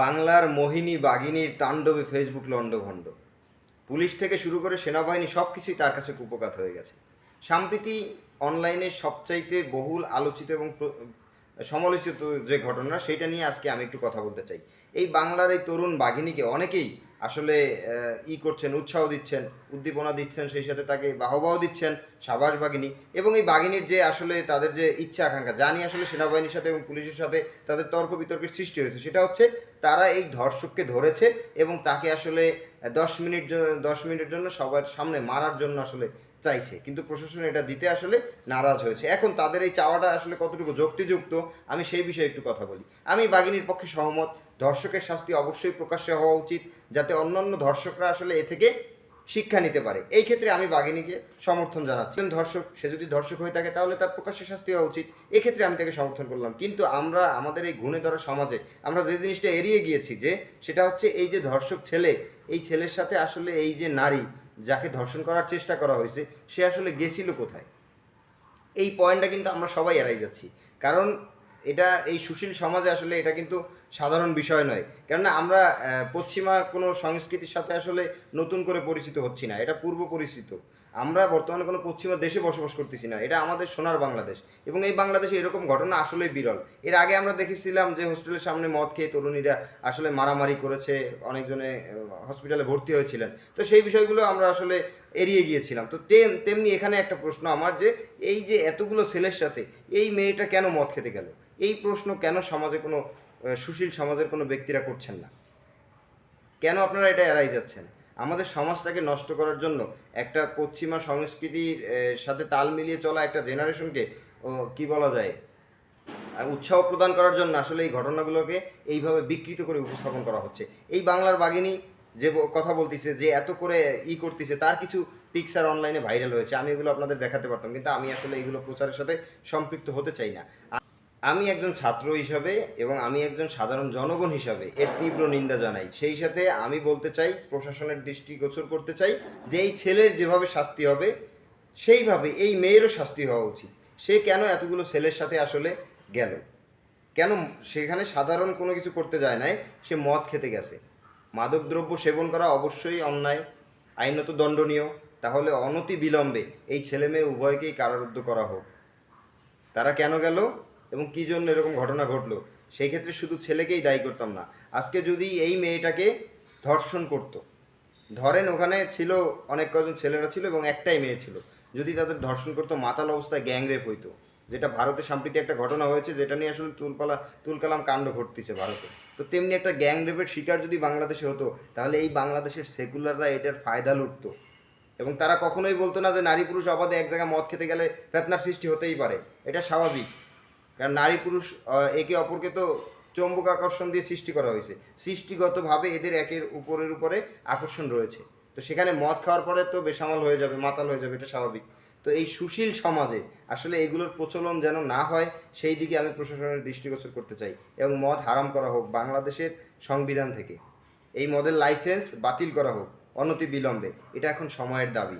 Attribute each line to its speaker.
Speaker 1: বাংলার মোহিনী বাগিনীর তাণ্ডবে ফেসবুক লণ্ডভণ্ড। পুলিশ থেকে শুরু করে সেনাবাহিনী সব কিছুই তার কাছে কুপকাত হয়ে গেছে। সম্প্রতি অনলাইনে সবচাইতে বহুল আলোচিত এবং সমালোচিত যে ঘটনা, সেটা নিয়ে আজকে আমি একটু কথা বলতে চাই। এই বাংলার এই তরুণ বাঘিনীকে অনেকেই আসলে ই করছেন, উৎসাহ দিচ্ছেন, উদ্দীপনা দিচ্ছেন, সেই সাথে তাকে বাহবাহ দিচ্ছেন সাবাস বাঘিনী এবং এই বাঘিনীর যে আসলে তাদের যে ইচ্ছা আকাঙ্ক্ষা জানি আসলে সেনাবাহিনীর সাথে এবং পুলিশের সাথে তাদের তর্ক বিতর্কের সৃষ্টি হয়েছে, সেটা হচ্ছে তারা এই ধর্ষককে ধরেছে এবং তাকে আসলে দশ মিনিট দশ মিনিটের জন্য সবার সামনে মারার জন্য আসলে চাইছে। কিন্তু প্রশাসন এটা দিতে আসলে নারাজ হয়েছে। এখন তাদের এই চাওয়াটা আসলে কতটুকু যুক্তিযুক্ত, আমি সেই বিষয়ে একটু কথা বলি। আমি বাঘিনীর পক্ষে সহমত। ধর্ষকের শাস্তি অবশ্যই প্রকাশ্যে হওয়া উচিত, যাতে অন্যান্য ধর্ষকরা আসলে এ থেকে শিক্ষা নিতে পারে। এই ক্ষেত্রে আমি বাঘিনীকে সমর্থন জানাচ্ছি। ধর্ষক সে যদি ধর্ষক হয়ে থাকে, তাহলে তার প্রকাশ্যে শাস্তি হওয়া উচিত। এক্ষেত্রে আমি তাকে সমর্থন করলাম। কিন্তু আমরা, আমাদের এই ঘুণে ধরা সমাজে, আমরা যে জিনিসটা এড়িয়ে গিয়েছি যে, সেটা হচ্ছে এই যে ধর্ষক ছেলে, এই ছেলের সাথে আসলে এই যে নারী, যাকে ধর্ষণ করার চেষ্টা করা হয়েছে, সে আসলে গেছিল কোথায়? এই পয়েন্টটা কিন্তু আমরা সবাই এড়াই যাচ্ছি। কারণ এটা এই সুশীল সমাজে আসলে এটা কিন্তু সাধারণ বিষয় নয়। কেননা আমরা পশ্চিমা কোনো সংস্কৃতির সাথে আসলে নতুন করে পরিচিত হচ্ছি না। এটা পূর্ব পরিচিত। আমরা বর্তমানে কোনো পশ্চিমা দেশে বসবাস করতেছি না। এটা আমাদের সোনার বাংলাদেশ। এবং এই বাংলাদেশে এরকম ঘটনা আসলেই বিরল। এর আগে আমরা দেখেছিলাম যে হোস্টেলের সামনে মদ খেয়ে তরুণীরা আসলে মারামারি করেছে, অনেকজনে হসপিটালে ভর্তি হয়েছিলেন। তো সেই বিষয়গুলো আমরা আসলে এড়িয়ে গিয়েছিলাম। তো তেম- তেমনি এখানে একটা প্রশ্ন আমার যে, এই যে এতগুলো ছেলের সাথে এই মেয়েটা কেন মদ খেতে গেল? এই প্রশ্ন কেন সমাজে কোনো সুশীল সমাজের কোনো ব্যক্তিরা করছেন না? কেন আপনারা এটা এড়াই যাচ্ছেন? আমাদের সমাজটাকে নষ্ট করার জন্য একটা পশ্চিমা সংস্কৃতির সাথে তাল মিলিয়ে চলা একটা জেনারেশনকে কি বলা যায় উৎসাহ প্রদান করার জন্য আসলে এই ঘটনাগুলোকে এইভাবে বিকৃত করে উপস্থাপন করা হচ্ছে। এই বাংলার বাঘিনী যে কথা বলতেছে, যে এত করে ই করতেছে, তার কিছু পিকচার অনলাইনে ভাইরাল হয়েছে। আমি এগুলো আপনাদের দেখাতে পারতাম, কিন্তু আমি আসলে এগুলো প্রচারের সাথে সম্পৃক্ত হতে চাই না। আমি একজন ছাত্র হিসাবে এবং আমি একজন সাধারণ জনগণ হিসাবে এর তীব্র নিন্দা জানাই। সেই সাথে আমি বলতে চাই, প্রশাসনের দৃষ্টিগোচর করতে চাই, যে এই ছেলের যেভাবে শাস্তি হবে, সেইভাবে এই মেয়েরও শাস্তি হওয়া উচিত। সে কেন এতগুলো ছেলের সাথে আসলে গেল? কেন সেখানে সাধারণ কোনো কিছু করতে যায় নাই, সে মদ খেতে গেছে? মাদকদ্রব্য সেবন করা অবশ্যই অন্যায়, আইনত দণ্ডনীয়, তাহলে অনতি বিলম্বে এই ছেলে মেয়ে উভয়কেই কারারুদ্ধ করা হোক। তারা কেন গেল এবং কী জন্য এরকম ঘটনা ঘটলো? সেই ক্ষেত্রে শুধু ছেলেকেই দায়ী করতাম না। আজকে যদি এই মেয়েটাকে ধর্ষণ করতো, ধরেন ওখানে ছিল অনেক কজন ছেলেরা ছিল এবং একটাই মেয়ে ছিল, যদি তাদের ধর্ষণ করতো, মাতাল অবস্থায় গ্যাং রেপ হইতো। যেটা ভারতে সাম্প্রতিক একটা ঘটনা হয়েছে, যেটা নিয়ে আসলে তুলপালা, তুলকালাম কাণ্ড ঘটতেছে ভারতে। তো তেমনি একটা গ্যাং রেপের শিকার যদি বাংলাদেশে হতো, তাহলে এই বাংলাদেশের সেকুলাররা এটার ফায়দা লুটতো। এবং তারা কখনোই বলতো না যে নারী পুরুষ অবাধে এক জায়গায় মদ খেতে গেলে ফেতনার সৃষ্টি হতেই পারে। এটা স্বাভাবিক। কারণ নারী পুরুষ একে অপরকে তো চৌম্বক আকর্ষণ দিয়ে সৃষ্টি করা হয়েছে। সৃষ্টিগতভাবে এদের একের উপরের উপরে আকর্ষণ রয়েছে। তো সেখানে মদ খাওয়ার পরে তো বেসামাল হয়ে যাবে, মাতাল হয়ে যাবে, এটা স্বাভাবিক। তো এই সুশীল সমাজে আসলে এগুলোর প্রচলন যেন না হয়, সেই দিকে আমি প্রশাসনের দৃষ্টিগোচর করতে চাই এবং মদ হারাম করা হোক বাংলাদেশের সংবিধান থেকে। এই মদের লাইসেন্স বাতিল করা হোক, অনতি বিলম্বে। এটা এখন সময়ের দাবি।